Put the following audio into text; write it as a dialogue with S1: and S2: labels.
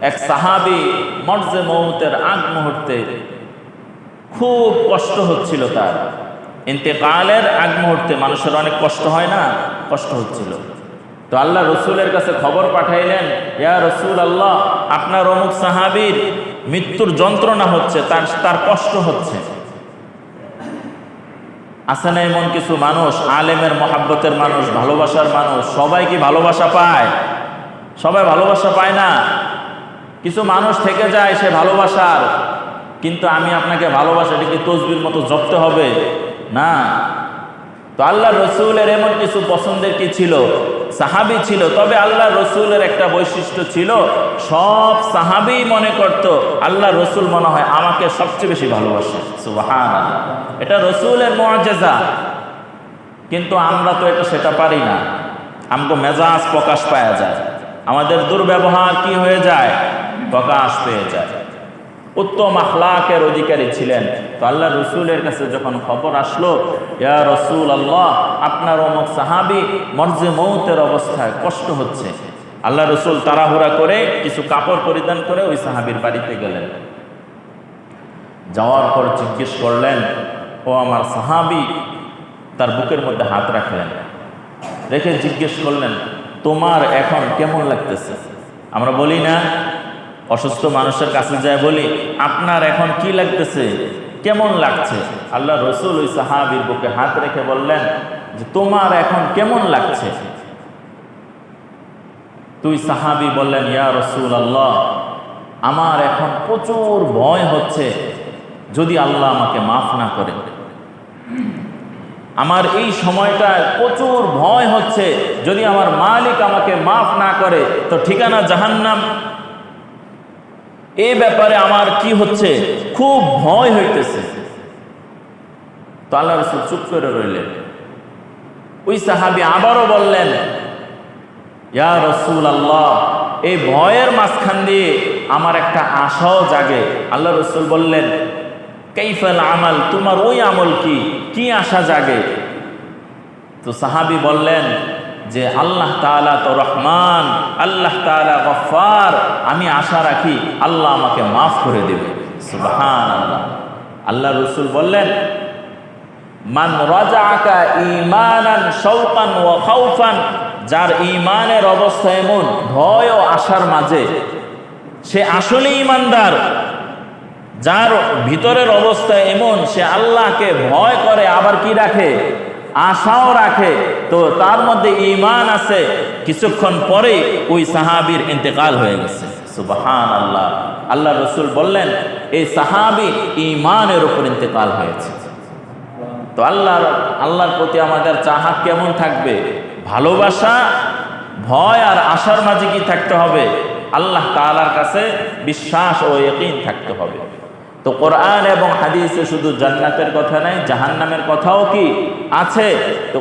S1: এক সাহাবি মর্জে মৌতের আগ মুহূর্তে খুব কষ্ট হচ্ছিল তার। ইন্তেকালের আগ মুহূর্তে মানুষের অনেক কষ্ট হয় না? কষ্ট হচ্ছিল। তো আল্লাহ রসুলের কাছে খবর পাঠাইলেন, ইয়া রসুল আল্লাহ আপনার অমুক সাহাবির মৃত্যুর যন্ত্রণা হচ্ছে, তার তার কষ্ট হচ্ছে। আছে না এমন কিছু মানুষ, আলেমের মহাব্বতের মানুষ, ভালোবাসার মানুষ? সবাই কি ভালোবাসা পায়? সবাই ভালোবাসা পায় না? কিছু মানুষ থেকে যায় সে ভালোবাসার, কিন্তু আমি আপনাকে ভালোবাসা, এটাকে তসবির মতো জপতে হবে। না। তো আল্লাহ রসুলের এমন কিছু পছন্দের কি ছিল? সাহাবি ছিল। তবে আল্লাহ রসুলের একটা বৈশিষ্ট্য ছিল, সব সাহাবি মনে করত, আল্লাহ রসুল মনে হয় আমাকে সবচেয়ে বেশি ভালোবাসে। এটা রসুলের মজেজা কিন্তু আমরা তো এটা সেটা পারি না। আমাকে মেজাজ প্রকাশ পাওয়া যায়। আমাদের দুর্ব্যবহার কি হয়ে যায়? প্রকাশ পেয়ে যায়। উত্তম আখলাকের অধিকারী ছিলেন। তো আল্লাহ রসুলের কাছে যখন খবর আসলো, ইয়া রসুল আল্লাহ আপনার অমুক সাহাবি মর্জে মৌতের অবস্থায় কষ্ট হচ্ছে। আল্লাহ রসুল তাড়াহুড়া করে কিছু কাপড় পরিধান করে ওই সাহাবির বাড়িতে গেলেন। যাওয়ার পর জিজ্ঞেস করলেন, ও আমার সাহাবি? তার বুকের মধ্যে হাত রাখলেন। রেখে জিজ্ঞেস করলেন, তোমার এখন কেমন লাগতেছে? আমরা বলি না অসুস্থ মানুষের কাছে যায় বলি, আপনার এখন কি লাগতেছে? কেমন লাগছে? আল্লাহ রসুল ওই সাহাবির বুকে হাত রেখে বললেন যে, তোমার এখন কেমন লাগছে? তুই সাহাবি বললেন, ইয়া রসুল আল্লাহ আমার এখন প্রচুর ভয় হচ্ছে, যদি আল্লাহ আমাকে মাফ না করে। আমার এই সময়টায় প্রচুর ভয় হচ্ছে, যদি আমার মালিক আমাকে মাফ না করে, তো ঠিকানা জাহান্নাম। এ ব্যাপারে আমার কি হচ্ছে? খুব ভয় হইতেছে। তো আল্লাহ রসুল চুপ করে রইলেন। ওই সাহাবি আবারও বললেন, ইয়া রসুল আল্লাহ এই ভয়ের মাঝখান দিয়ে আমার একটা আশাও জাগে। আল্লাহ রসুল বললেন কৈফল আমল তোমার ওই আমল কি? কি আশা জাগে? তো সাহাবি বললেন যে আল্লাহ তালা তো রহমান, আল্লাহ তালা গফার আমি আশা রাখি আল্লাহ আমাকে মাফ করে দেবে। আল্লাহ আল্লাহ রসুল বললেন, মান রাজা রাজাকা ইমানান শৌকান ও খাউফান যার ইমানের অবস্থা এমন, ভয় ও আশার মাঝে, সে আসলে ইমানদার যার ভিতরের অবস্থা এমন, সে আল্লাহকে ভয় করে, আবার কি রাখে? আশাও রাখে। তো তার মধ্যে ইমান আছে। কিছুক্ষণ পরে ওই সাহাবির ইন্তেকাল হয়ে গেছে। সুবাহান আল্লাহ আল্লাহ রসুল বললেন, এই সাহাবি ইমানের উপর ইন্তেকাল হয়েছে। তো আল্লাহর আল্লাহর প্রতি আমাদের চাহা কেমন থাকবে? ভালোবাসা, ভয় আর আশার মাঝে কি থাকতে হবে? আল্লাহ তালার কাছে বিশ্বাস ও একই থাকতে হবে। তো কোরআন এবং হাদিসে শুধু জান্নাতের কথা নাই জাহান্নামের কথাও কি আছে? তো